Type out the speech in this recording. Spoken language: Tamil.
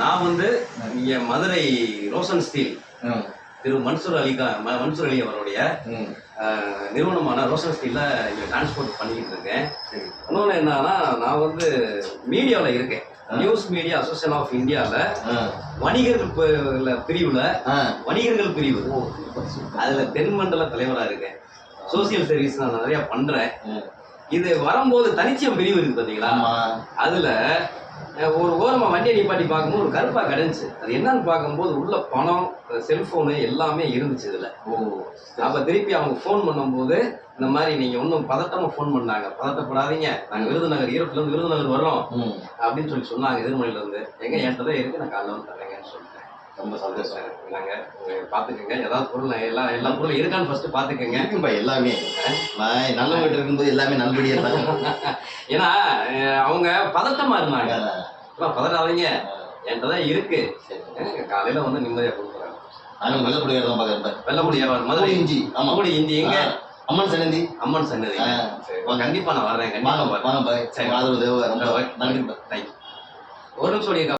நான் வந்து இங்க மதுரை ரோஷன் ஸ்டீல். திரு மன்சூர் அலிகா மன்சூர் அலி அவருடைய நிறுவனமான ரோஷன் ஸ்டீல்ல இங்க டிரான்ஸ்போர்ட் பண்ணிக்கிட்டு இருக்கேன். இன்னொன்று என்னன்னா நான் வந்து மீடியாவில் இருக்கேன். நியூஸ் மீடியா அசோசியேஷன் ஆஃப் இந்தியாவில் வணிகர்கள் பிரிவுல வணிகர்கள் பிரிவு. அதுல தென்மண்டல தலைவரா இருக்கேன். சோசியல் சர்வீஸ் நான் நிறைய பண்றேன். ம், இது வரும்போது தனிச்சம் பிரிவு இருக்கு பாத்தீங்களா? ஆமா. அதுல ஒரு ஓரமா வண்டியை நிப்பாட்டி பார்க்கும்போது ஒரு கருப்பா கிடைஞ்சுச்சு அது என்னன்னு பார்க்கும்போது உள்ள பணம் செல்போனு எல்லாமே இருந்துச்சு இதுல. ஓ அப்ப திருப்பி அவங்க ஃபோன் பண்ணும்போது இந்த மாதிரி நீங்க ஒன்றும் பதட்டமா ஃபோன் பண்ணாங்க. பதட்டப்படாதீங்க. நாங்க விருதுநகர் ஈரோட்ல இருந்து விருதுநகர் வர்றோம். ம், அப்படின்னு சொல்லி சொன்னாங்க எதிர்மொழியில இருந்து. எங்க என்கிட்ட தான் இருக்கு. நான் காலைல வந்து தரேங்கன்னு சொல்லிட்டேன். ரொம்ப சந்தோஷம் நாங்க பாத்துக்கோங்க ஏதாவது பொருள் எல்லா எல்லா பொருளும் இருக்கான்னு ஃபர்ஸ்ட் பாத்துக்கோங்க இருக்கும்பா எல்லாமே. நான் நல்லவங்கிட்ட இருக்கும்போது எல்லாமே நல்லபடியா தான் ஏன்னா அவங்க பதட்டமா இருந்தாங்க. அப்புறம் பதறாதீங்க. என்கிட்ட தான் இருக்கு. காலையில வந்து நிம்மதியா கொடுக்குறேன் நானும் வெள்ளப்படியா தான் பாக்குறேன் வெள்ளமுடி வியாபாரம் மதுரை இஞ்சி. மூடி இந்தி எங்க? அம்மன் சன்னதி. அம்மன் சன்னதி. ஆ. சரி, கண்டிப்பா நான் வர்றேன். கண்டிப்பா வாங்க வர்றேன். வாங்க பாய். சரி. ஆதரவு தேவை ரொம்ப நன்றி. ஒரு நிமிஷம்